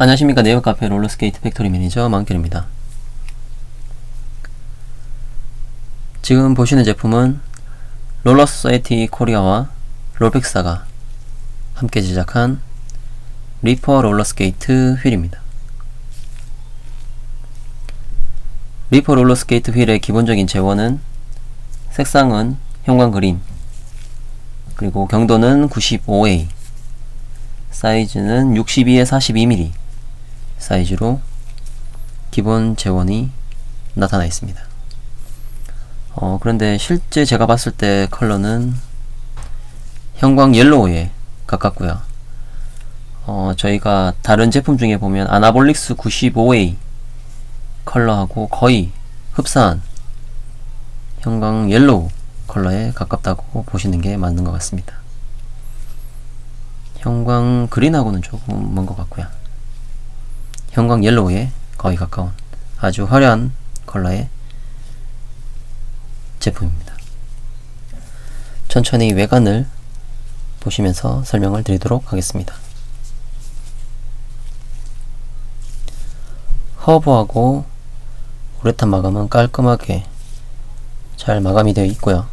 안녕하십니까 네이버 카페 롤러스케이트 팩토리 매니저 망길입니다. 지금 보시는 제품은 롤러소사이티 코리아와 롤백사가 함께 제작한 리퍼 롤러스케이트 휠입니다. 리퍼 롤러스케이트 휠의 기본적인 재원은 색상은 형광 그린 그리고 경도는 95A 사이즈는 62에 42mm 사이즈로 기본 재원이 나타나 있습니다. 어, 그런데 실제 제가 봤을 때 컬러는 형광 옐로우에 가깝고요. 어, 저희가 다른 제품 중에 보면 아나볼릭스 95A 컬러하고 거의 흡사한 형광 옐로우 컬러에 가깝다고 보시는 게 맞는 것 같습니다. 형광 그린하고는 조금 먼 것 같고요. 형광 옐로우에 거의 가까운 아주 화려한 컬러의 제품입니다. 천천히 외관을 보시면서 설명을 드리도록 하겠습니다. 허브하고 우레탄 마감은 깔끔하게 잘 마감이 되어 있고요.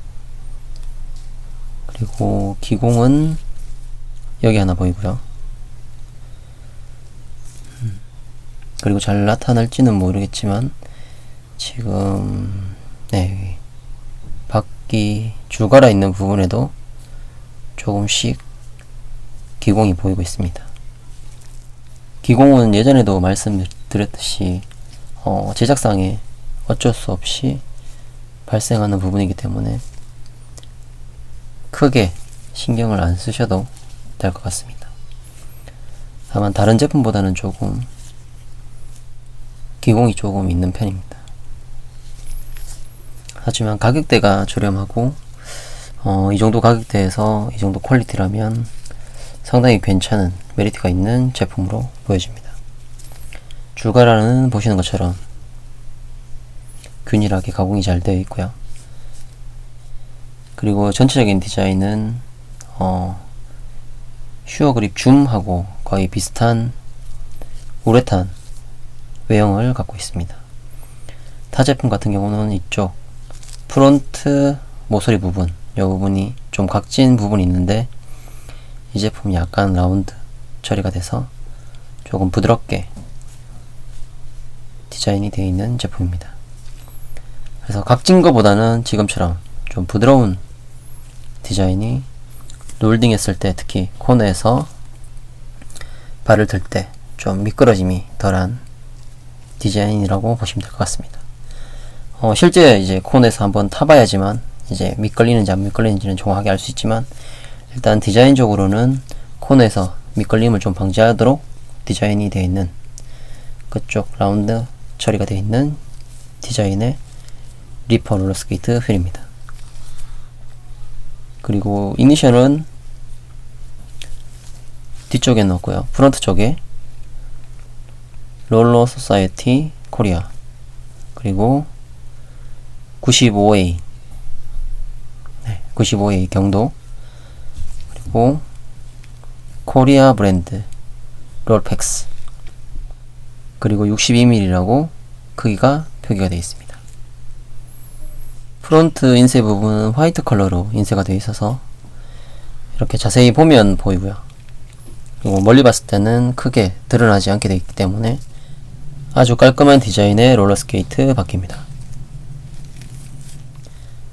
그리고 기공은 여기 하나 보이고요. 그리고 잘 나타날지는 모르겠지만 지금 네 바퀴 줄갈아 있는 부분에도 조금씩 기공이 보이고 있습니다. 기공은 예전에도 말씀드렸듯이 어, 제작상에 어쩔 수 없이 발생하는 부분이기 때문에 크게 신경을 안 쓰셔도 될 것 같습니다. 다만 다른 제품보다는 조금 기공이 조금 있는 편입니다. 하지만 가격대가 저렴하고 어, 이 정도 가격대에서 이 정도 퀄리티라면 상당히 괜찮은 메리트가 있는 제품으로 보여집니다. 줄가라는 보시는 것처럼 균일하게 가공이 잘 되어 있고요. 그리고 전체적인 디자인은 어, 슈어 그립 줌하고 거의 비슷한 우레탄 외형을 갖고 있습니다. 타 제품 같은 경우는 이쪽 프론트 모서리 부분 이 부분이 좀 각진 부분이 있는데 이 제품이 약간 라운드 처리가 돼서 조금 부드럽게 디자인이 되어 있는 제품입니다. 그래서 각진 거보다는 지금처럼 좀 부드러운 디자인이 롤딩 했을 때 특히 코너에서 발을 들 때 좀 미끄러짐이 덜한 디자인이라고 보시면 될 것 같습니다. 어, 실제 이제 코너에서 한번 타봐야지만 이제 미끌리는지 안 미끌리는지는 정확하게 알 수 있지만 일단 디자인적으로는 코너에서 미끌림을 좀 방지하도록 디자인이 되어 있는 그쪽 라운드 처리가 되어 있는 디자인의 리퍼 롤러스케이트 휠입니다. 그리고 이니셜은 뒤쪽에 넣었고요. 프런트 쪽에 롤러 소사이티 코리아 그리고 95A 네, 95A 경도 그리고 코리아 브랜드 롤팩스 그리고 62mm라고 크기가 표기가 되어 있습니다. 프론트 인쇄 부분은 화이트 컬러로 인쇄가 되어 있어서 이렇게 자세히 보면 보이고요. 그리고 멀리 봤을 때는 크게 드러나지 않게 되어 있기 때문에 아주 깔끔한 디자인의 롤러스케이트 바퀴입니다.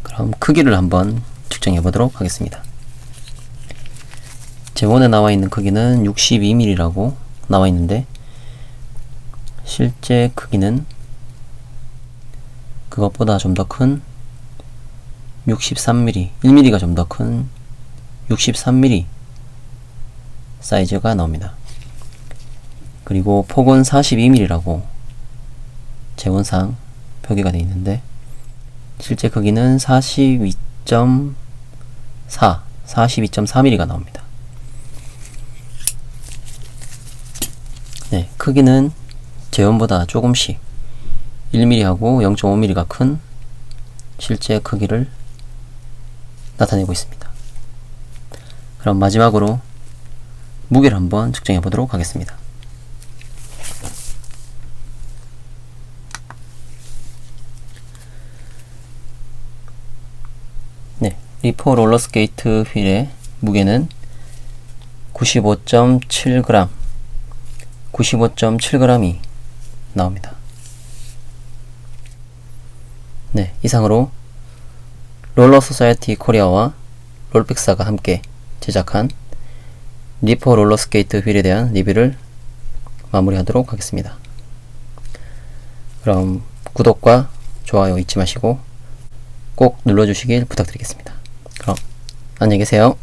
그럼 크기를 한번 측정해 보도록 하겠습니다. 재원에 나와 있는 크기는 62mm라고 나와 있는데 실제 크기는 그것보다 좀 더 큰 63mm, 1mm가 좀 더 큰 63mm 사이즈가 나옵니다. 그리고 폭은 42mm라고 재원상 표기가 되어 있는데 실제 크기는 42.4, 42.4mm가 나옵니다. 네, 크기는 재원보다 조금씩 1mm하고 0.5mm가 큰 실제 크기를 나타내고 있습니다. 그럼 마지막으로 무게를 한번 측정해 보도록 하겠습니다. 리포 롤러스케이트 휠의 무게는 95.7g 95.7g이 나옵니다. 네, 이상으로 롤러 소사이티 코리아와 롤픽사가 함께 제작한 리포 롤러스케이트 휠에 대한 리뷰를 마무리하도록 하겠습니다. 그럼 구독과 좋아요 잊지 마시고 꼭 눌러주시길 부탁드리겠습니다. 안녕히 계세요.